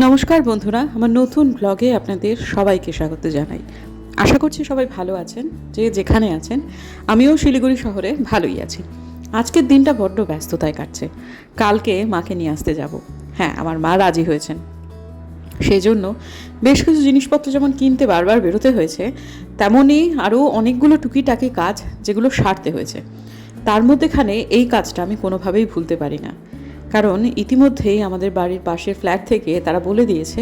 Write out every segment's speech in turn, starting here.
নমস্কার বন্ধুরা, আমার নতুন ব্লগে আপনাদের সবাইকে স্বাগত জানাই। আশা করছি সবাই ভালো আছেন, যে যেখানে আছেন, আমিও শিলিগুড়ি শহরে ভালোই আছি। আজকের দিনটা বড্ড ব্যস্ততায় কাটছে। কালকে মাকে নিয়ে আসতে যাব। হ্যাঁ আমার মা রাজি হয়েছেন। সেই জন্য বেশ কিছু জিনিসপত্র যেমন কিনতে বারবার বেরোতে হয়েছে তেমনই আরও অনেকগুলো টুকিটাকি কাজ যেগুলো সারতে হয়েছে। তার মধ্যেখানে এই কাজটা আমি কোনোভাবেই ভুলতে পারি না। কারণ ইতিমধ্যেই আমাদের বাড়ির পাশের ফ্ল্যাট থেকে তারা বলে দিয়েছে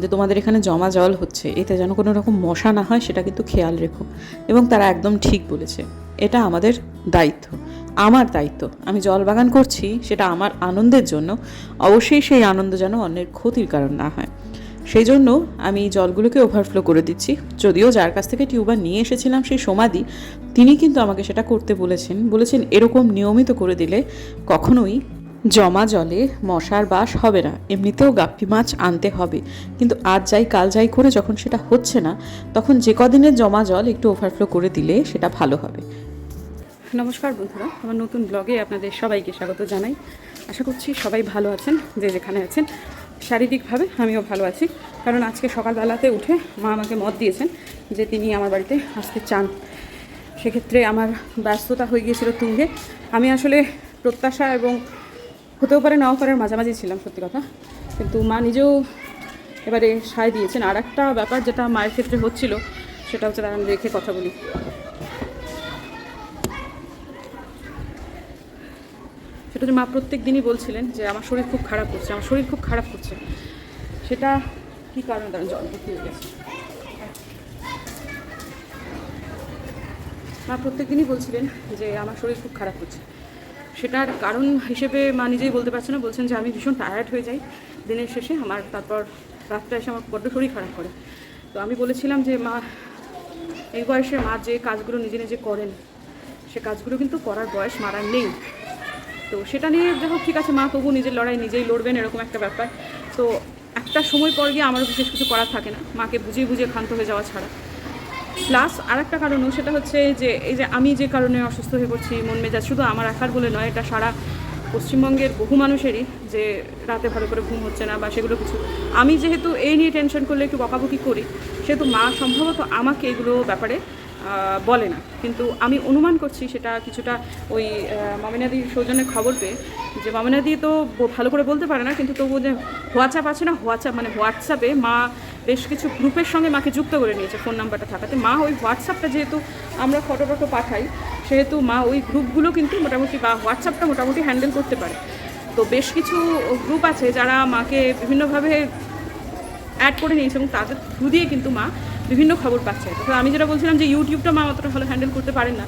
যে তোমাদের এখানে জমা জল হচ্ছে, এতে যেন কোনো রকম মশা না হয় সেটা কিন্তু খেয়াল রেখো। এবং তারা একদম ঠিক বলেছে, এটা আমাদের দায়িত্ব, আমার দায়িত্ব। আমি জল বাগান করছি, সেটা আমার আনন্দের জন্য, অবশ্যই সেই আনন্দ যেন অন্যের ক্ষতির কারণ না হয়। সেই জন্য আমি জলগুলোকে ওভারফ্লো করে দিচ্ছি। যদিও যার কাছ থেকে টিউবার নিয়ে এসেছিলাম সেই সমাধি, তিনি কিন্তু আমাকে সেটা করতে বলেছেন বলেছেন এরকম নিয়মিত করে দিলে কখনোই জমা জলে মশার বাস হবে না। এমনিতেও গাপ্পি মাছ আনতে হবে। কিন্তু আজ যাই, কাল যাই করে যখন সেটা হচ্ছে না, তখন যে কদিনের জমা জল একটু ওভারফ্লো করে দিলে সেটা ভালো হবে। নমস্কার বন্ধুরা, আমার নতুন ব্লগে আপনাদের সবাইকে স্বাগত জানাই। আশা করছি সবাই ভালো আছেন, যে যেখানে আছেন। শারীরিকভাবে আমিও ভালো আছি। কারণ আজকে সকালবেলাতে উঠে মা আমাকে মত দিয়েছেন যে তিনি আমার বাড়িতে আসতে চান। সেক্ষেত্রে আমার ব্যস্ততা হয়ে গিয়েছিল তুঙ্গে। আমি আসলে প্রত্যাশা এবং হতেও পারে, নাও পারে, মাঝামাঝি ছিলাম, সত্যি কথা। কিন্তু মা নিজেও এবারে সায় দিয়েছেন। আর একটা ব্যাপার যেটা মায়ের ক্ষেত্রে হচ্ছিল, সেটা হচ্ছে দাঁড়ান, রেখে কথা বলি। সেটা হচ্ছে মা প্রত্যেক দিনই বলছিলেন যে, আমার শরীর খুব খারাপ করছে, আমার শরীর খুব খারাপ করছে। সেটা কী কারণে দাঁড়ান, জল ভর্তি হয়ে গেছে। মা প্রত্যেক দিনই বলছিলেন যে, আমার শরীর খুব খারাপ হচ্ছে সেটার কারণ হিসেবে মা নিজেই বলতে পারছে না। বলছেন যে, আমি ভীষণ টায়ার্ড হয়ে যাই দিনের শেষে। আমার তারপর রাত্রে এসে আমার বড্ড শরীর খারাপ করে। তো আমি বলেছিলাম যে, মা, এই বয়সে মা যে কাজগুলো নিজে নিজে করেন, সে কাজগুলো কিন্তু করার বয়স মারার নেই। তো সেটা নিয়ে দেখো ঠিক আছে মা তবু নিজের লড়াই নিজেই লড়বেন, এরকম একটা ব্যাপার। তো একটা সময় পর গিয়ে আমারও বিশেষ কিছু করার থাকে না। মাকে বুঝিয়ে বুঝিয়ে ক্ষান্ত হয়ে যাওয়া ছাড়া। প্লাস আর একটা কারণও সেটা হচ্ছে যে, এই যে আমি যে কারণে অসুস্থ হয়ে পড়ছি, মন মেজাজ শুধু আমার একার বলে নয়, এটা সারা পশ্চিমবঙ্গের বহু মানুষেরই যে রাতে ভালো করে ঘুম হচ্ছে না বা সেগুলো কিছু। আমি যেহেতু এই নিয়ে টেনশন করলে একটু বকাবকি করি, সেহেতু মা সম্ভবত আমাকে এগুলো ব্যাপারে বলে না। কিন্তু আমি অনুমান করছি সেটা কিছুটা ওই মামিনাদির সৌজন্যে খবর পেয়ে যে, মামিনাদি তো ভালো করে বলতে পারে না, কিন্তু তবুও যে হোয়াটসঅ্যাপ আছে না, হোয়াটসঅ্যাপ মানে হোয়াটসঅ্যাপে মা বেশ কিছু গ্রুপের সঙ্গে মাকে যুক্ত করে নিয়েছে ফোন নাম্বারটা থাকাতে। মা ওই হোয়াটসঅ্যাপটা যেহেতু আমরা ফটো টটো পাঠাই, সেহেতু মা ওই গ্রুপগুলো কিন্তু মোটামুটি বা হোয়াটসঅ্যাপটা মোটামুটি হ্যান্ডেল করতে পারে। তো বেশ কিছু গ্রুপ আছে যারা মাকে বিভিন্নভাবে অ্যাড করে নিয়েছে এবং তাদের থ্রু দিয়ে কিন্তু মা বিভিন্ন খবর পাচ্ছে। তো আমি যেটা বলছিলাম যে ইউটিউবটা মা অতটা ভালো হ্যান্ডেল করতে পারেন না।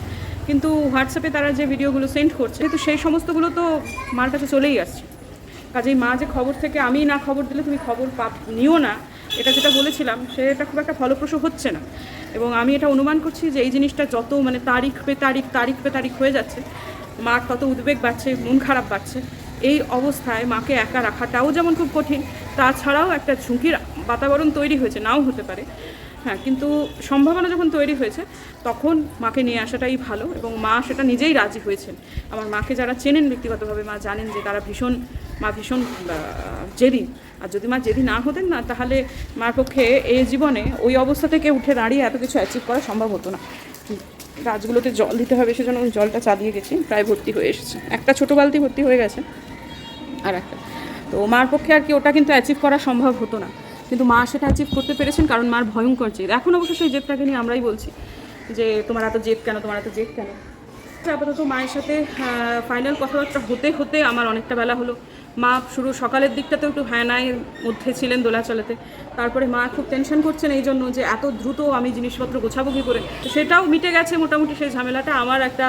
কিন্তু হোয়াটসঅ্যাপে তারা যে ভিডিওগুলো সেন্ড করছে কিন্তু সেই সমস্তগুলো তো মার কাছে চলেই আসছে। কাজেই মা যে খবর থেকে আমি না খবর দিলে তুমি খবর পাপ নিও না। এটা যেটা বলেছিলাম সেটা খুব একটা ফলপ্রসূ হচ্ছে না। এবং আমি এটা অনুমান করছি যে এই জিনিসটা যত মানে তারিখ পে তারিখ তারিখ পে তারিখ হয়ে যাচ্ছে মার তত উদ্বেগ বাড়ছে, মন খারাপ বাড়ছে, এই অবস্থায় মাকে একা রাখাটাও যেমন খুব কঠিন, তাছাড়াও একটা ঝুঁকির বাতাবরণ তৈরি হয়েছে, নাও হতে পারে। হ্যাঁ কিন্তু সম্ভাবনা যখন তৈরি হয়েছে, তখন মাকে নিয়ে আসাটাই ভালো এবং মা সেটা নিজেই রাজি হয়েছেন। আমার মাকে যারা চেনেন ব্যক্তিগতভাবে, মা জানেন যে তারা ভীষণ, মা ভীষণ জেদি। আর যদি মা জেদি না হতেন না, তাহলে মার পক্ষে এই জীবনে ওই অবস্থা থেকে উঠে দাঁড়িয়ে এত কিছু অ্যাচিভ করা সম্ভব হতো না। গাছগুলোতে জল দিতে হবে সেজন্য আমি জলটা চালিয়ে গেছি, প্রায় ভর্তি হয়ে এসেছে। একটা ছোটো বালতি ভর্তি হয়ে গেছে। আর একটা। তো মার পক্ষে আর কি ওটা কিন্তু অ্যাচিভ করা সম্ভব হতো না। কিন্তু মা সেটা অ্যাচিভ করতে পেরেছেন কারণ মার ভয়ঙ্কর জেদ। এখন অবশ্য সেই জেদটাকে নিয়ে আমরাই বলছি যে, তোমার এত জেদ কেন? তোমার এত জেদ কেন? আপাতত মায়ের সাথে ফাইনাল কথাবার্তা হতে হতে আমার অনেকটা বেলা হলো। মা শুরু সকালের দিকটাতেও একটু ভয়ানায়ের মধ্যে ছিলেন দোলাচলাতে। তারপরে মা খুব টেনশন করছেন এই জন্য যে এত দ্রুত আমি জিনিসপত্র গোছাবো কী করে? সেটাও মিটে গেছে মোটামুটি সেই ঝামেলাটা। আমার একটা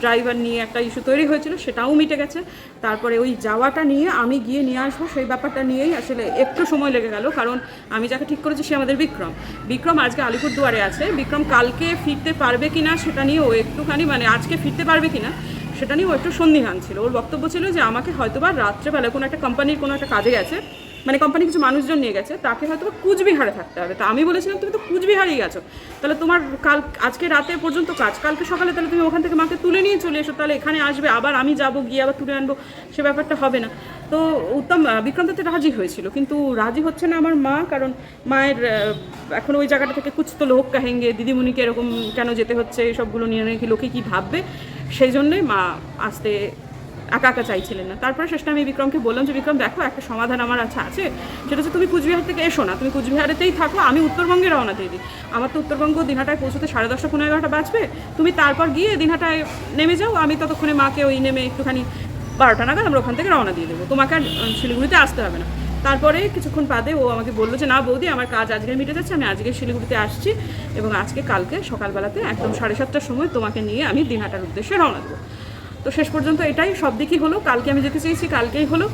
ড্রাইভার নিয়ে একটা ইস্যু তৈরি হয়েছিল, সেটাও মিটে গেছে। তারপরে ওই যাওয়াটা নিয়ে আমি গিয়ে নিয়ে আসব সেই ব্যাপারটা নিয়েই আসলে একটু সময় লেগে গেল, কারণ আমি যাকে ঠিক করেছি সে আমাদের বিক্রম। বিক্রম আজকে আলিপুরদুয়ারে আছে। বিক্রম কালকে ফিরতে পারবে কি না সেটা নিয়ে ও একটুখানি মানে আজকে ফিরতে পারবে কিনা সেটা নিয়ে ও একটু সন্দিহান ছিল। ওর বক্তব্য ছিল যে আমাকে হয়তোবা রাত্রেবেলা কোনো একটা কোম্পানির কোনো একটা কাজে গেছে মানে কোম্পানি কিছু মানুষজন নিয়ে গেছে, তাকে হয়তো কুচবিহারে থাকতে হবে। তা আমি বলেছিলাম, তুমি তো কুচবিহারেই গেছো। তাহলে তোমার কাল, আজকে রাতে পর্যন্ত কাজ, কালকে সকালে তাহলে তুমি ওখান থেকে মাকে তুলে নিয়ে চলে এসো, তাহলে এখানে আসবে, আবার আমি যাব, গিয়ে আবার তুলে আনব। সে ব্যাপারটা হবে না। তো উত্তম বিক্রম রাজি হয়েছিল, কিন্তু রাজি হচ্ছে না আমার মা, কারণ মায়ের এখন ওই জায়গাটা থেকে কুচ তো লোক কাহেঙ্গে, দিদিমণিকে এরকম কেন যেতে হচ্ছে সবগুলো নিয়ে নাকি লোকে কী ভাববে? সেই জন্যই মা আসতে একা একা চাইছিলেন না। তারপরে শেষটা আমি বিক্রমকে বললাম যে, বিক্রম, দেখো একটা সমাধান আমার আছে আছে। সেটা হচ্ছে তুমি কুচবিহার থেকে এসো না। তুমি কুচবিহারেতেই থাকো, আমি উত্তরবঙ্গে রওনা দিয়ে দিই। আমার তো উত্তরবঙ্গ দিনহাটায় পৌঁছতে সাড়ে দশটা, পনেরো, এগারোটা বাজবে। তুমি তারপর গিয়ে দিনহাটায় নেমে যাও। আমি ততক্ষণে মাকে ওই নেমে একটুখানি বারোটা নাগাদ আমরা ওখান থেকে রওনা দিয়ে দেবো। তোমাকে আর শিলিগুড়িতে আসতে হবে না। তারপরে কিছুক্ষণ বাদে ও আমাকে বলল যে, না বৌদি, আমার কাজ আজকে মিটে যাচ্ছে, আমি আজকে শিলিগুড়িতে আসছি এবং আজকে কালকে সকালবেলাতে একদম সাড়ে সাতটার সময় তোমাকে নিয়ে আমি দিনহাটার উদ্দেশ্যে রওনা দেবো। তো শেষ পর্যন্ত এটাই সব দিকই হলো। কালকে আমি যেতে চেয়েছি, কালকেই হলো।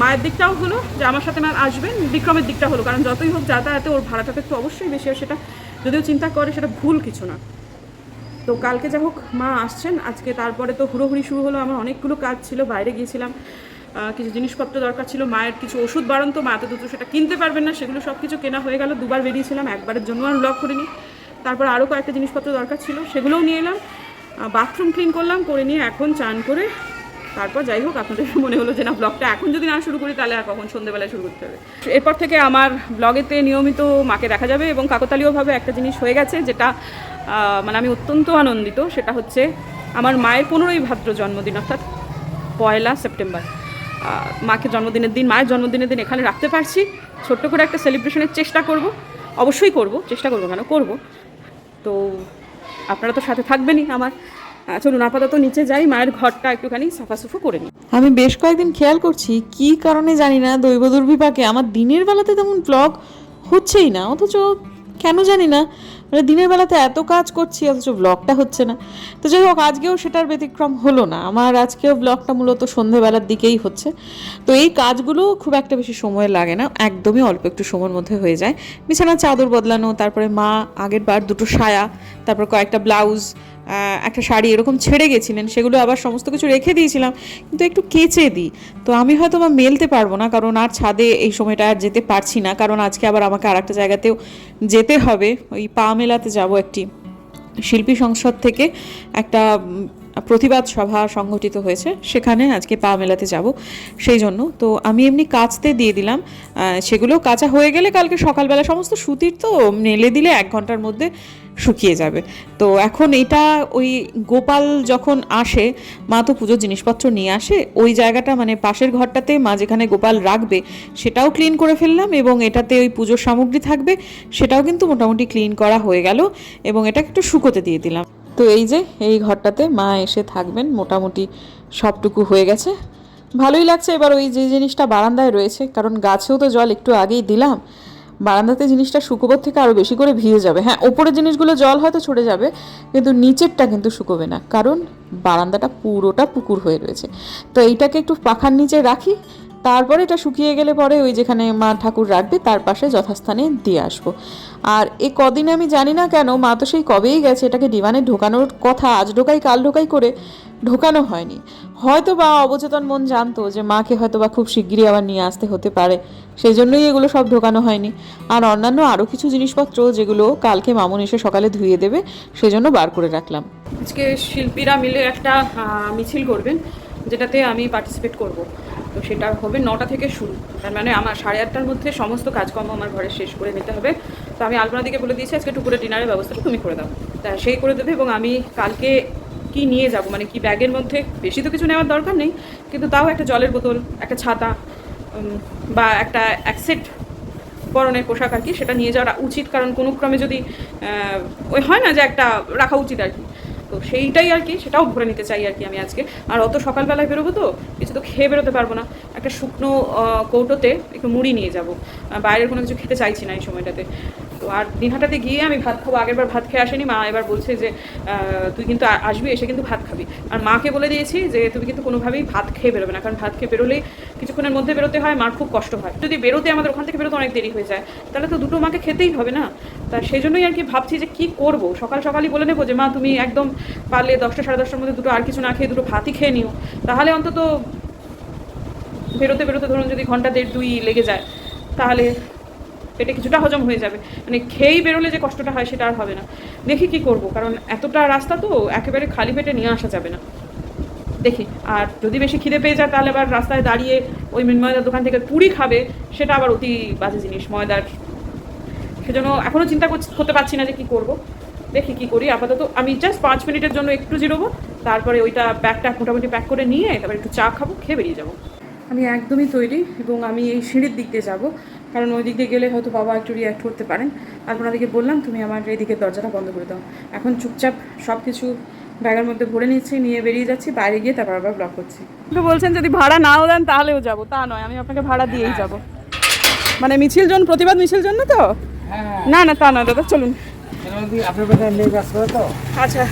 মায়ের দিকটাও হলো, যে আমার সাথে মা আসবেন, বিক্রমের দিকটা হলো। কারণ যতই হোক যাতায়াতে ওর ভাড়াটা তো একটু অবশ্যই বেশি, আর সেটা যদিও চিন্তা করে, সেটা ভুল কিছু না। তো কালকে যা হোক মা আসছেন, আজকে তারপরে তো হুড়োহুড়ি শুরু হলো, আমার অনেকগুলো কাজ ছিল, বাইরে গিয়েছিলাম। কিছু জিনিসপত্র দরকার ছিল, মায়ের কিছু ওষুধ বাড়ন তো মা তো দুটো সেটা কিনতে পারবেন না, সেগুলো সব কিছু কেনা হয়ে গেল, দুবার বেরিয়েছিলাম, একবারের জন্য আর লক করিনি। তারপর আরও কয়েকটা জিনিসপত্র দরকার ছিল, সেগুলোও নিয়ে এলাম বাথরুম ক্লিন করলাম, করে নিয়ে এখন চান করে তারপর যাই হোক, আপনাদের মনে হলো যে না ব্লগটা এখন যদি না শুরু করি, তাহলে আর কখন সন্ধ্যেবেলায় শুরু করতে হবে। এরপর থেকে আমার ব্লগেতে নিয়মিত মাকে দেখা যাবে এবং কাকতালীয়ভাবে একটা জিনিস হয়ে গেছে, যেটা মানে আমি অত্যন্ত আনন্দিত, সেটা হচ্ছে আমার মায়ের পনেরোই ভাদ্র জন্মদিন, অর্থাৎ পয়লা সেপ্টেম্বর। মাকে জন্মদিনের দিন, মায়ের জন্মদিনের দিন এখানে রাখতে পারছি। ছোট্ট করে একটা সেলিব্রেশনের চেষ্টা করব। অবশ্যই করব, চেষ্টা করব কেন? করব। তো আপনারা তো সাথে থাকবেনই আমার। চলুন আপাতত নিচে যাই, মায়ের ঘরটা একটুখানি সাফাসুফো করে নিই। আমি বেশ কয়েকদিন খেয়াল করছি, কি কারণে জানি না, দৈব দুর্বিপাকে আমার দিনের বেলাতে তেমন ব্লগ হচ্ছেই না, অথচ কেন জানি না। মানে দিনের বেলাতে এত কাজ করছি, অথচ ব্লগটা হচ্ছে না। তো যাই হোক, আজকেও সেটার ব্যতিক্রম হলো না। আমার আজকেও ব্লগটা মূলত সন্ধেবেলার দিকেই হচ্ছে। তো এই কাজগুলো খুব একটা বেশি সময় লাগে না, একদমই অল্প একটু সময়ের মধ্যে হয়ে যায়। বিছানার চাদর বদলানো, তারপরে মা, আগের বার দুটো সায়া, তারপর কয়েকটা ব্লাউজ একটা শাড়ি এরকম ছেড়ে গেছিলেন, সেগুলো আবার সমস্ত কিছু রেখে দিয়েছিলাম, কিন্তু একটু কেচে দিই। তো আমি হয়তো বা মেলতে পারব না, কারণ আর ছাদে এই সময়টা আর যেতে পারছি না, কারণ আজকে আবার আমাকে আর একটা জায়গাতেও যেতে হবে। ওই পা মেলাতে যাব একটি শিল্পী সংসদ থেকে, একটা প্রতিবাদ সভা সংগঠিত হয়েছে, সেখানে আজকে পা মেলাতে যাব সেই জন্য। তো আমি এমনি কাচতে দিয়ে দিলাম সেগুলো কাঁচা হয়ে গেলে কালকে সকালবেলা সমস্ত সুতির তো মেলে দিলে এক ঘণ্টার মধ্যে শুকিয়ে যাবে। তো এখন এটা ওই গোপাল যখন আসে, মা তো পুজোর জিনিসপত্র নিয়ে আসে, ওই জায়গাটা মানে পাশের ঘরটাতে মা যেখানে গোপাল রাখবে, সেটাও ক্লিন করে ফেললাম এবং এটাতে ওই পুজোর সামগ্রী থাকবে, সেটাও কিন্তু মোটামুটি ক্লিন করা হয়ে গেল এবং এটাকে একটু শুকোতে দিয়ে দিলাম। তো এই যে, এই ঘরটাতে মা এসে থাকবেন, মোটামুটি সবটুকু হয়ে গেছে। ভালোই লাগছে এবার ওই যে জিনিসটা বারান্দায় রয়েছে, কারণ গাছেও তো জল একটু আগেই দিলাম বারান্দাতে জিনিসটা শুকোবার থেকে আরও বেশি করে ভিজে যাবে। হ্যাঁ ওপরের জিনিসগুলো জল হয়তো ছড়ে যাবে, কিন্তু নিচেরটা কিন্তু শুকোবে না, কারণ বারান্দাটা পুরোটা পুকুর হয়ে রয়েছে। তো এইটাকে একটু পাখার নিচে রাখি, তারপরে এটা শুকিয়ে গেলে পরে ওই যেখানে মা ঠাকুর রাখবে, তার পাশে যথাস্থানে দিয়ে আসব। আর এ কদিনে আমি জানি না কেন, মা তো সেই কবেই গেছে, এটাকে ডিমানে ঢোকানোর কথা, আজ ঢোকাই, কাল ঢোকাই করে ঢোকানো হয়নি। হয়তো বা অবচেতন মন জানতো যে মাকে হয়তো বা খুব শিগগিরই আবার নিয়ে আসতে হতে পারে। সেই জন্যই এগুলো সব ঢোকানো হয়নি। আর অন্যান্য আরও কিছু জিনিসপত্র যেগুলো কালকে মামুন এসে সকালে ধুয়ে দেবে, সেজন্য বার করে রাখলাম। আজকে শিল্পীরা মিলে একটা মিছিল করবেন, যেটাতে আমি পার্টিসিপেট করব। তো সেটা হবে নটা থেকে শুরু। তার মানে আমার সাড়ে আটটার মধ্যে সমস্ত কাজকর্ম আমার ঘরে শেষ করে নিতে হবে। তো আমি আলপনা দিকে বলে দিয়েছি, আজকে টুকুরে ডিনারের ব্যবস্থাটা তুমি করে দাও। তা সেই করে দেবে এবং আমি কালকে কি নিয়ে যাব? মানে কি ব্যাগের মধ্যে বেশি তো কিছু নেওয়ার দরকার নেই, কিন্তু তাও একটা জলের বোতল, একটা ছাতা বা একটা অ্যাকসেট সেট পরনের পোশাক আর কি, সেটা নিয়ে যাওয়া উচিত। কারণ কোনো ক্রমে যদি ওই হয় না যে একটা রাখা উচিত আর কি। তো সেইটাই আর কি, সেটাও ভরে নিতে চাই আর কি আমি আজকে। আর অত সকালবেলায় বেরোবো তো, কিছু তো খেয়ে বেরোতে পারব না। একটা শুকনো কৌটোতে একটু মুড়ি নিয়ে যাব। বাইরের কোনো কিছু খেতে চাইছি না এই সময়টাতে। তো আর দিনহাটাতে গিয়ে আমি ভাত খাব, আগেরবার ভাত খেয়ে আসেনি, মা এবার বলছে যে তুই কিন্তু আসবি, এসে কিন্তু ভাত খাবি। আর মাকে বলে দিয়েছি যে, তুমি কিন্তু কোনোভাবেই ভাত খেয়ে বেরোবে না, কারণ ভাত খেয়ে বেরোলেই কিছুক্ষণের মধ্যে বেরোতে হয়, মার খুব কষ্ট হয়। যদি বেরোতে আমাদের ওখান থেকে বেরোতে অনেক দেরি হয়ে যায়, তাহলে তো দুটো মাকে খেতেই হবে না। তা সেই জন্যই আর কি ভাবছি যে, কি করব? সকাল সকালই বলে নেব যে, মা, তুমি একদম পারলে দশটা, সাড়ে দশটার মধ্যে দুটো আর কিছু না খেয়ে দুটো ভাতই খেয়ে নিও। তাহলে অন্তত বেরোতে বেরোতে ধরুন যদি ঘণ্টা দেড়, দুই লেগে যায়, তাহলে পেটে কিছুটা হজম হয়ে যাবে। মানে খেয়েই বেরোলে যে কষ্টটা হয় সেটা আর হবে না। দেখি কি করব, কারণ এতটা রাস্তা তো একেবারে খালি পেটে নিয়ে আসা যাবে না। দেখি, আর যদি বেশি খিদে পেয়ে যায় তাহলে আবার রাস্তায় দাঁড়িয়ে ওই ময়দার দোকান থেকে পুরি খাবে, সেটা আবার অতি বাজে জিনিস, ময়দার সেজন্য এখনও চিন্তা করতে পারছি না যে কি করব। দেখি কি করি, আপাতত আমি জাস্ট পাঁচ মিনিটের জন্য একটু জিরোবো, তারপরে ওইটা ব্যাগটা মোটামুটি প্যাক করে নিয়ে তারপরে একটু চা খাব, খেয়ে বেরিয়ে যাব। আমি একদমই তৈরি এবং আমি এই সিঁড়ির দিক দিয়ে যাব। কারণ ওই দিক দিয়ে গেলে হয়তো বাবা একটু রিয়াক্ট করতে পারেন। তারপর ওনাদেরকে বললাম তুমি আমার এই দিকের দরজাটা বন্ধ করে দাও। এখন চুপচাপ সব কিছু ব্যাগের মধ্যে ভরে নিচ্ছি নিয়ে বেরিয়ে যাচ্ছি বাইরে গিয়ে তারপর আবার ব্লক করছি। তো বলছেন যদি ভাড়া নাও দেন তাহলেও যাব। তা নয় আমি আপনাকে ভাড়া দিয়েই যাব। মানে মিছিল জন প্রতিবাদ মিছিল জন্য তো? হ্যাঁ। না না তা নয় দাদা চলুন। আচ্ছা।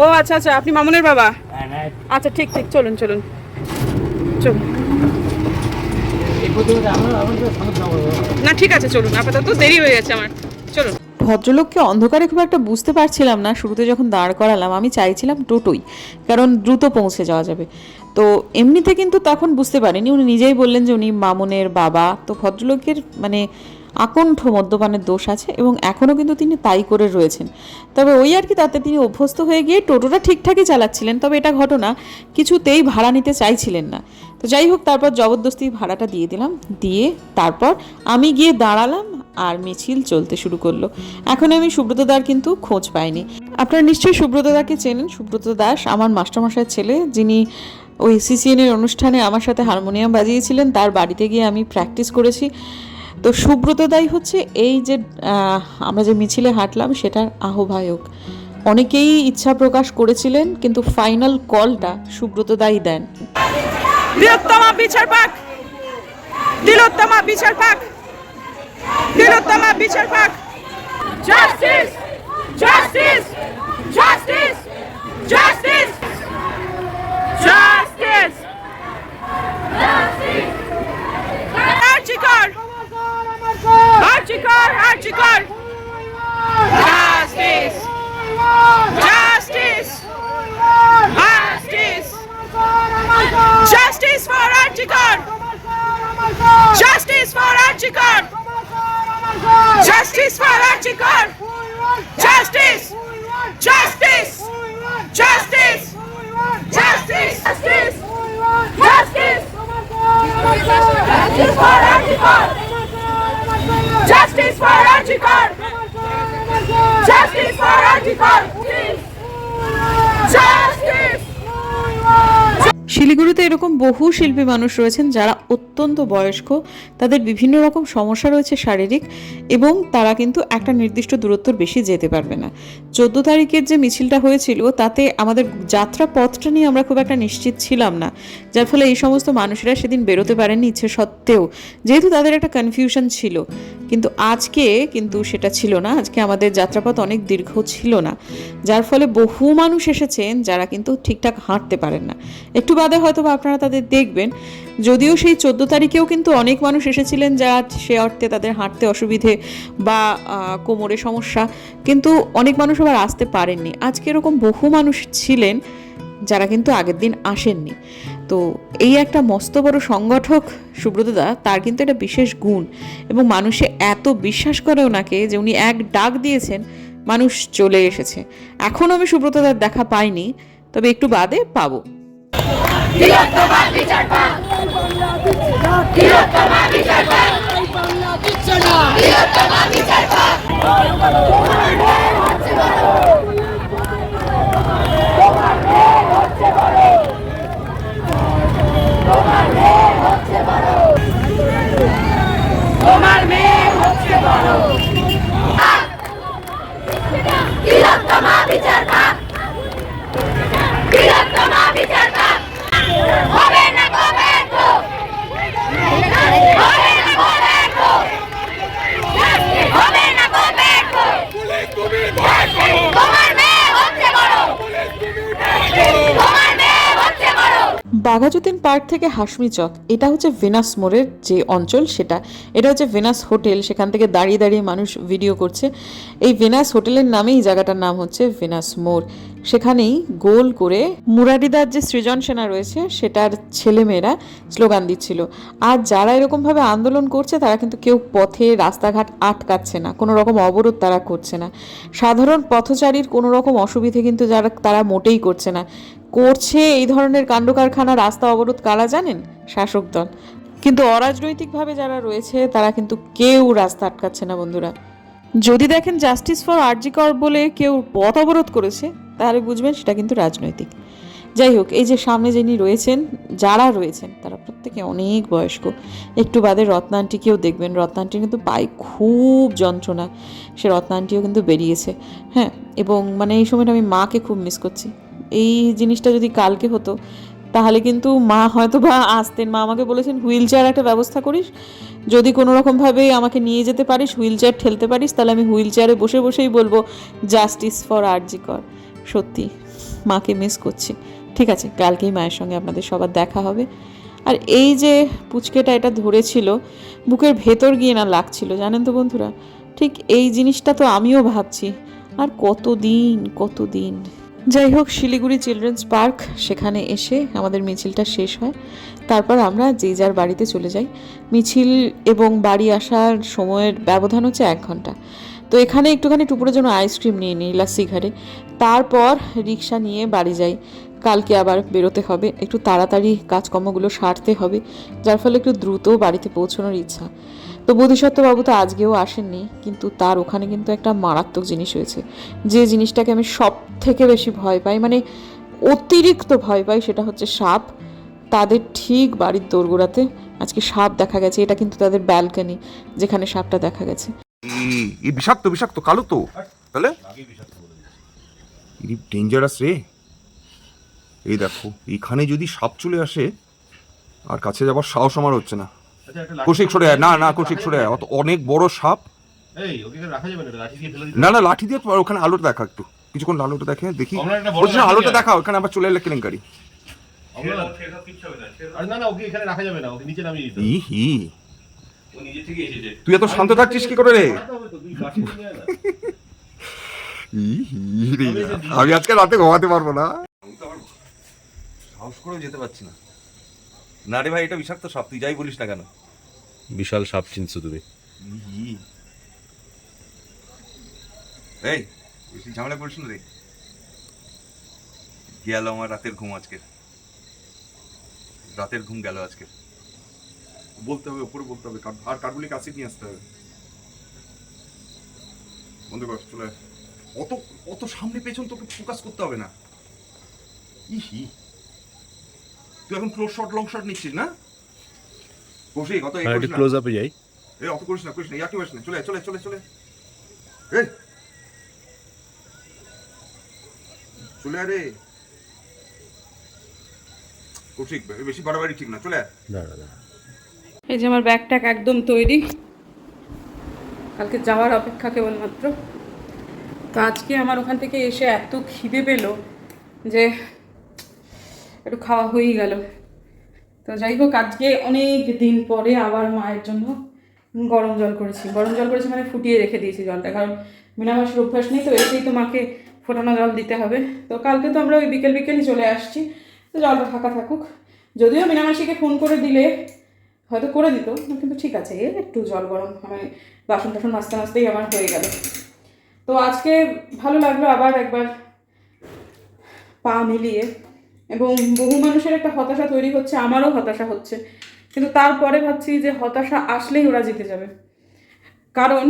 ও আচ্ছা আচ্ছা আপনি মামুনের বাবা? হ্যাঁ আচ্ছা ঠিক ঠিক চলুন চলুন। চলুন। না, ঠিক আছে, চলুন, আপাতত দেরি হয়ে গেছে আমার। চলুন। ভদ্রলোককে অন্ধকারে খুব একটা বুঝতে পারছিলাম না, শুরুতে যখন দাঁড় করালাম, আমি চাইছিলাম টোটোই, কারণ দ্রুত পৌঁছে যাওয়া যাবে। তো এমনিতে কিন্তু তখন বুঝতে পারিনি, উনি নিজেই বললেন যে উনি মামুনের বাবা, তো ভদ্রলোকের মানে আকণ্ঠ মদ্যপানের দোষ আছে এবং এখনও কিন্তু তিনি তাই করে রয়েছেন। তবে ওই আর কি তাতে তিনি অভ্যস্ত হয়ে গিয়ে টোটোটা ঠিকঠাকই চালাচ্ছিলেন, তবে এটা ঘটনা কিছুতেই ভাড়া নিতে চাইছিলেন না। তো যাই হোক, তারপর জবরদস্তি ভাড়াটা দিয়ে দিলাম, দিয়ে তারপর আমি গিয়ে দাঁড়ালাম আর মিছিল চলতে শুরু করল। এখন আমি সুব্রত দার কিন্তু খোঁজ পাইনি। আপনারা নিশ্চয়ই সুব্রত দাকে চেনেন। সুব্রত দাস আমার মাস্টারমশাইয়ের ছেলে, যিনি ওই সিসিএন এর অনুষ্ঠানে আমার সাথে হারমোনিয়াম বাজিয়েছিলেন, তার বাড়িতে গিয়ে আমি প্র্যাকটিস করেছি। তো সুব্রত দাই হচ্ছে এই যে আমরা যে মিছিলে হাঁটলাম সেটার আহ্বায়ক অনেকেই ইচ্ছা প্রকাশ করেছিলেন কিন্তু ফাইনাল কলটা সুব্রত দাই দেন বৃহত্তমা বিচার পাক তিলোত্তমা বিচার পাক তিলোত্তমা বিচার পাক justice justice justice justice justice RG Kar Hardcore, hardcore. Justice. Justice. Justice. Justice for hardcore. Justice for hardcore. শিলিগুড়িতে এরকম বহু শিল্পী মানুষ রয়েছেন যারা অত্যন্ত বয়স্ক, তাদের বিভিন্ন রকম সমস্যা রয়েছে শারীরিক এবং তারা কিন্তু একটা নির্দিষ্ট দূরত্বর বেশি যেতে পারবে না। চোদ্দ তারিখের যে মিছিলটা হয়েছিল, তাতে আমাদের যাত্রা পথটা নিয়ে আমরা খুব একটা নিশ্চিত ছিলাম না, যার ফলে এই সমস্ত মানুষেরা সেদিন বেরোতে পারেননি ইচ্ছে সত্ত্বেও। যেহেতু তাদের একটা কনফিউশন ছিল, কিন্তু আজকে কিন্তু সেটা ছিল না। আজকে আমাদের যাত্রাপথ অনেক দীর্ঘ ছিল না, যার ফলে বহু মানুষ এসেছেন যারা কিন্তু ঠিকঠাক হাঁটতে পারেন না। একটু বাদে হয়তো বা আপনারা তাদের দেখবেন, যদিও সেই চোদ্দ তারিখেও কিন্তু অনেক মানুষ এসেছিলেন যারা সে অর্থে তাদের হাঁটতে অসুবিধে বা কোমরে সমস্যা। কিন্তু অনেক মানুষ আবার আসতে পারেননি। আজকে এরকম বহু মানুষ ছিলেন যারা কিন্তু আগের দিন আসেননি। তো এই একটা মস্ত বড় সংগঠক সুব্রতদা তার কিন্তু একটা বিশেষ গুণ এবং মানুষে এত বিশ্বাস করে ওনাকে যে উনি এক ডাক দিয়েছেন, মানুষ চলে এসেছে। এখনও আমি সুব্রতদার দেখা পাইনি, তবে একটু বাদে পাবো। তোমার মেয়ে হচ্ছে বড় তিলোত্তমা বিচার পাক তিলোত্তমা বিচার পাক হবে না কবে তো হবে না কবে তো হবে না কবে তো তোমার মেয়ে হচ্ছে বড় তোমার মেয়ে হচ্ছে বড় বাঘাযতীন পার্ক থেকে হাসমি চক। এটা হচ্ছে ভেনাস মোড়ের যে অঞ্চল সেটা। এটা হচ্ছে ভেনাস হোটেল। সেখান থেকে দাঁড়িয়ে দাঁড়িয়ে মানুষ ভিডিও করছে। এই ভেনাস হোটেলের নামেই জায়গাটার নাম হচ্ছে ভেনাস মোড়। সেখানেই গোল করে মুরারিদার যে সৃজন সেনা রয়েছে, সেটার ছেলেমেয়েরা স্লোগান দিচ্ছিল। আর যারা এরকমভাবে আন্দোলন করছে, তারা কিন্তু কেউ পথে রাস্তাঘাট আটকাচ্ছে না, কোনো রকম অবরোধ তারা করছে না। সাধারণ পথচারীর কোনো রকম অসুবিধে কিন্তু যারা, তারা মোটেই করছে না। করছে এই ধরনের কাণ্ড কারখানা রাস্তা অবরোধ কারা জানেন? শাসক দল। কিন্তু অরাজনৈতিকভাবে যারা রয়েছে, তারা কিন্তু কেউ রাস্তা আটকাচ্ছে না, বন্ধুরা। যদি দেখেন জাস্টিস ফর আরজিকর বলে কেউ পথ অবরোধ করেছে তাহলে বুঝবেন সেটা কিন্তু রাজনৈতিক। যাই হোক, এই যে সামনে যিনি রয়েছেন, যারা রয়েছেন, তারা প্রত্যেকে অনেক বয়স্ক। একটু বাদে রত্নান্টিকেও দেখবেন রত্নান্টি কিন্তু পায়ে খুব যন্ত্রণা। সে রত্নান্টিও কিন্তু বেরিয়েছে। হ্যাঁ এবং মানে এই সময়টা আমি মাকে খুব মিস করছি। এই জিনিসটা যদি কালকে হতো, তাহলে কিন্তু মা হয়তো বা আসতেন। মা আমাকে বলেছেন হুইল চেয়ার একটা ব্যবস্থা করিস। যদি কোনো রকমভাবে আমাকে নিয়ে যেতে পারিস হুইল চেয়ার ঠেলতে পারিস, তাহলে আমি হুইল চেয়ারে বসে বসেই বলব, জাস্টিস ফর আরজি কর। সত্যি মাকে মিস করছি। ঠিক আছে, কালকেই মায়ের সঙ্গে আপনাদের সবার দেখা হবে। আর এই যে পুচকেটা এটা ধরেছিল, বুকের ভেতর গিয়ে না লাগছিল, জানেন তো বন্ধুরা? ঠিক এই জিনিসটা তো আমিও ভাবছি। আর কতদিন কতদিন? যাই হোক, শিলিগুড়ি চিলড্রেন্স পার্ক সেখানে এসে আমাদের মিছিলটা শেষ হয়। তারপর আমরা যে যার বাড়িতে চলে যাই। মিছিল এবং বাড়ি আসার সময়ের ব্যবধান হচ্ছে এক ঘণ্টা। তো এখানে একটুখানি টুপুরের জন্য আইসক্রিম নিয়ে নিই লাস্সি ঘাটে তারপর রিক্সা নিয়ে বাড়ি যাই। কালকে আবার বেরোতে হবে। একটু তাড়াতাড়ি কাজকর্মগুলো সারতে হবে, যার ফলে একটু দ্রুত বাড়িতে পৌঁছানোর ইচ্ছা। তো বোধিসত্ত্ববাবু তো আজকেও আসেননি, কিন্তু তার ওখানে কিন্তু একটা মারাত্মক জিনিস হয়েছে। যে জিনিসটাকে আমি সব থেকে বেশি ভয় পাই মানে অতিরিক্ত ভয় পাই, সেটা হচ্ছে সাপ। তাদের ঠিক বাড়ির দোরগোড়াতে আজকে সাপ দেখা গেছে। এটা কিন্তু তাদের ব্যালকানি যেখানে সাপটা দেখা গেছে। এই- এই বিষাক্ত বিষাক্ত কালো তো। তাহলে? ডেঞ্জারাস রে। এই দেখো এখানে যদি সাপ চলে আসে আর কাছে যাবার সাহস আমার হচ্ছে না। কৌশিক সরে না না কৌশিক সরে আয়। অত অনেক বড় সাপ। এই ওকে এখানে রাখা যাবে না এটা লাঠি দিয়ে ফেলে দিতে না না লাঠি দিয়ে তো ওখানে আলোটা দেখা একটু। কিছুক্ষণ আলোটা দেখে দেখি। আমরা একটা বড় বলছি আলোটা দেখা ওখানে আবার চলে এলে কেলেঙ্কারি। আমরা আরে না না ওকে এখানে রাখা যাবে না ওকে নিচে নামিয়ে দিতে তুই এত শান্ত থাকছিস কি করে রে। আমি আজকে রাতে ঘুমাতে পারব না। সাহস করেও যেতে পারছি না। না রে ভাই এটা বিষাক্ত সাপ তুই যাই বলিস না কেন? বিশাল সাপ চিনছো তুমি। এই বেশি ঝামেলা করিস না রে। গেল আমার রাতের ঘুম আজকে। রাতের ঘুম গেল আজকে। বলতে হবে উপরে বলতে হবে আর কার্বলিক অ্যাসিড নিয়ে আসতে হবে। বন্ধু কর চলে অত অত সামনে পেছন তোকে ফোকাস করতে হবে না। ইহি। তুই এখন ক্লোজ শট লং শট নিচ্ছিস না? এ হ্যাঁ একটু ক্লোজ আপে যাই। এই অত করিস না করিস না ইয়াকি করিস না। চলে চলে চলে চলে এই। চলে আয় রে। কৌশিক বেশি বাড়াবাড়ি ঠিক না চলে আয়। দাঁড়া দাঁড়া। এই যে আমার ব্যাগ ট্যাগ একদম তৈরি। কালকে যাওয়ার অপেক্ষা কেবলমাত্র। তো আজকে আমার ওখান থেকে এসে এত খিদে পেল যে একটু খাওয়া হয়েই গেল। তো যাই হোক, আজকে অনেক দিন পরে আবার মায়ের জন্য গরম জল করেছি। গরম জল করেছি মানে ফুটিয়ে রেখে দিয়েছি জলটা, কারণ মিনামাসের অভ্যাস নেই, তো এসেই তো মাকে ফোটানো জল দিতে হবে। তো কালকে তো আমরা ওই বিকেল বিকেলই চলে আসছি, তো জলটা ফাঁকা থাকুক। যদিও মিনামাসিকে ফোন করে দিলে হয়তো করে দিত, কিন্তু ঠিক আছে এর একটু জল গরম মানে বাসন টাসন মাজতে মাজতেই আমার হয়ে গেল। তো আজকে ভালো লাগল আবার একবার পা মিলিয়ে এবং বহু মানুষের একটা হতাশা তৈরি হচ্ছে, আমারও হতাশা হচ্ছে। কিন্তু তারপরে ভাবছি যে হতাশা আসলেই ওরা জিতে যাবে। কারণ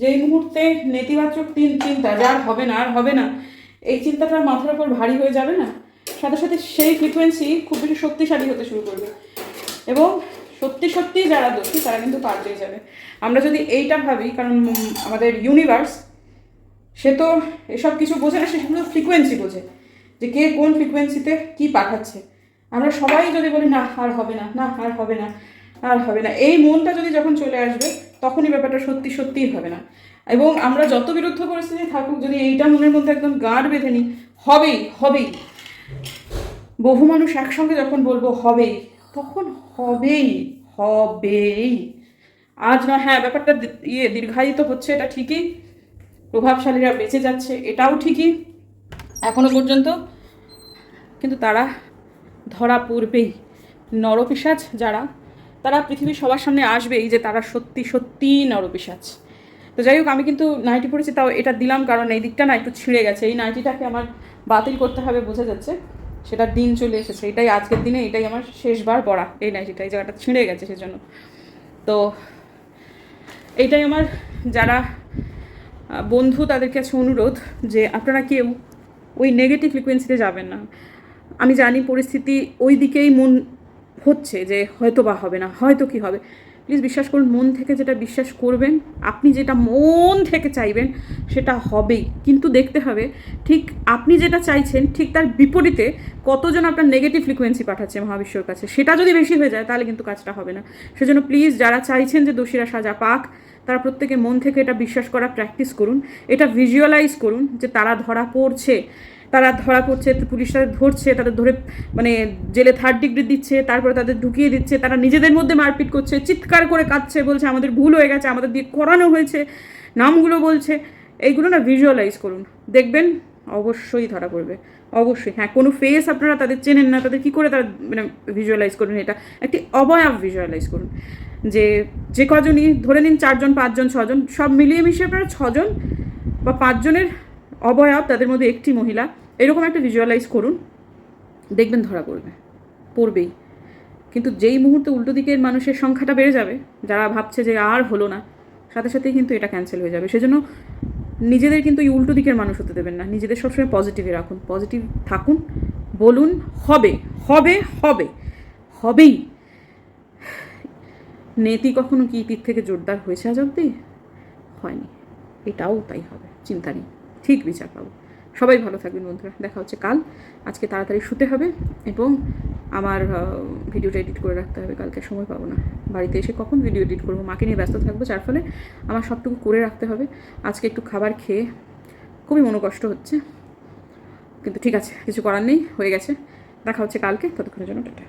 যেই মুহূর্তে নেতিবাচক তিন চিন্তা যার হবে না, আর হবে না, এই চিন্তাটা মাথার উপর ভারী হয়ে যাবে না, সাথে সাথে সেই ফ্রিকোয়েন্সি খুব বেশি শক্তিশালী হতে শুরু করবে। এবং সত্যি সত্যি যারা দোষী, তারা কিন্তু পার পেয়ে যাবে। আমরা যদি এইটা ভাবি, কারণ আমাদের ইউনিভার্স সে তো এসব কিছু বোঝে না, সে শুধু ফ্রিকোয়েন্সি বোঝে, যে কে কোন ফ্রিকোয়েন্সিতে কি পাঠাচ্ছে। আমরা সবাই যদি বলি, না, আর হবে না না, আর হবে না, আর হবে না। এই মনটা যদি যখন চলে আসবে, তখনই ব্যাপারটা সত্যি সত্যিই হবে না। এবং আমরা যত বিরুদ্ধ পরিস্থিতি থাকুক, যদি এইটা মনের মধ্যে একদম গাঁট বেঁধে নিই হবেই হবেই। বহু মানুষ একসঙ্গে যখন বলব, হবেই। তখন হবেই হবেই। আজ না হ্যাঁ ব্যাপারটা ইয়ে দীর্ঘায়িত হচ্ছে, এটা ঠিকই। প্রভাবশালীরা বেঁচে যাচ্ছে, এটাও ঠিকই, এখনও পর্যন্ত। কিন্তু তারা ধরা পড়বেই। নরপিসাজ যারা, তারা পৃথিবীর সবার সামনে আসবেই যে তারা সত্যি সত্যি নরপিসাজ তো যাই হোক, আমি কিন্তু নাইটি পড়েছি তাও এটা দিলাম, কারণ এই দিকটা না একটু ছিঁড়ে গেছে। এই নাইটিটাকে আমার বাতিল করতে হবে, বোঝা যাচ্ছে। সেটার দিন চলে এসেছে, এটাই আজকের দিনে, এটাই আমার শেষবার পড়া এই নাইটিটা এই জায়গাটা ছিঁড়ে গেছে সেজন্য। তো এইটাই আমার যারা বন্ধু তাদের কাছে অনুরোধ যে আপনারা কেউ ওই নেগেটিভ ফ্রিকোয়েন্সিতে যাবেন না। আমি জানি পরিস্থিতি ওই দিকেই মন হচ্ছে যে হয়তো বা হবে না, হয়তো কি হবে। প্লিজ বিশ্বাস করুন, মন থেকে যেটা বিশ্বাস করবেন, আপনি যেটা মন থেকে চাইবেন, সেটা হবেই। কিন্তু দেখতে হবে, ঠিক আপনি যেটা চাইছেন, ঠিক তার বিপরীতে কতজন আপনার নেগেটিভ ফ্রিকোয়েন্সি পাঠাচ্ছে মহাবিশ্বর কাছে? সেটা যদি বেশি হয়ে যায়, তাহলে কিন্তু কাজটা হবে না। সেজন্য প্লিজ যারা চাইছেন যে দোষীরা সাজা পাক, তারা প্রত্যেকে মন থেকে এটা বিশ্বাস করা প্র্যাকটিস করুন। এটা ভিজুয়ালাইজ করুন যে তারা ধরা পড়ছে। তারা ধরা পড়ছে তো পুলিশ তাদের ধরছে, তাদের ধরে মানে জেলে থার্ড ডিগ্রি দিচ্ছে, তারপরে তাদের ঢুকিয়ে দিচ্ছে, তারা নিজেদের মধ্যে মারপিট করছে, চিৎকার করে কাঁদছে, বলছে আমাদের ভুল হয়ে গেছে, আমাদের দিয়ে করানো হয়েছে, নামগুলো বলছে। এইগুলো না ভিজুয়ালাইজ করুন। দেখবেন অবশ্যই ধরা পড়বে। অবশ্যই। হ্যাঁ কোনো ফেস আপনারা তাদের চেনেন না, তাদের কী করে তারা মানে ভিজুয়ালাইজ করুন এটা? একটি অবয়ব ভিজুয়ালাইজ করুন। যে যে কজনই, ধরে নিন চারজন, পাঁচজন, ছজন, সব মিলিয়ে মিশিয়ে আপনারা ছজন বা পাঁচজনের অবয়াব, তাদের মধ্যে একটি মহিলা এরকম একটা ভিজুয়ালাইজ করুন, দেখবেন ধরা পড়বে, পড়বেই। কিন্তু যেই মুহূর্তে উল্টো দিকের মানুষের সংখ্যাটা বেড়ে যাবে, যারা ভাবছে যে আর হলো না, সাথে সাথেই কিন্তু এটা ক্যান্সেল হয়ে যাবে। সেজন্য নিজেদের কিন্তু এই উল্টো দিকের মানুষ হতে দেবেন না। নিজেদের সবসময় পজিটিভে রাখুন। পজিটিভ থাকুন, বলুন, হবে হবে হবে, হবেই। নেতি কখনো কি তীর থেকে জোরদার হয়েছে আজ অব্দি হয়নি। এটাও তাই হবে, চিন্তা নেই। ঠিক বিচার পাবো। সবাই ভালো থাকবেন বন্ধুরা। দেখা হচ্ছে কাল। আজকে তাড়াতাড়ি শুতে হবে এবং আমার ভিডিওটা এডিট করে রাখতে হবে। কালকে সময় পাবো না। বাড়িতে এসে কখন ভিডিও এডিট করব? মাকে নিয়ে ব্যস্ত থাকব, যার ফলে আমার সবটুকু করে রাখতে হবে। আজকে একটু খাবার খেয়ে খুবই মনোকষ্ট হচ্ছে। কিন্তু ঠিক আছে, কিছু করার নেই, হয়ে গেছে। দেখা হচ্ছে কালকে। ততক্ষণের জন্য টাটা।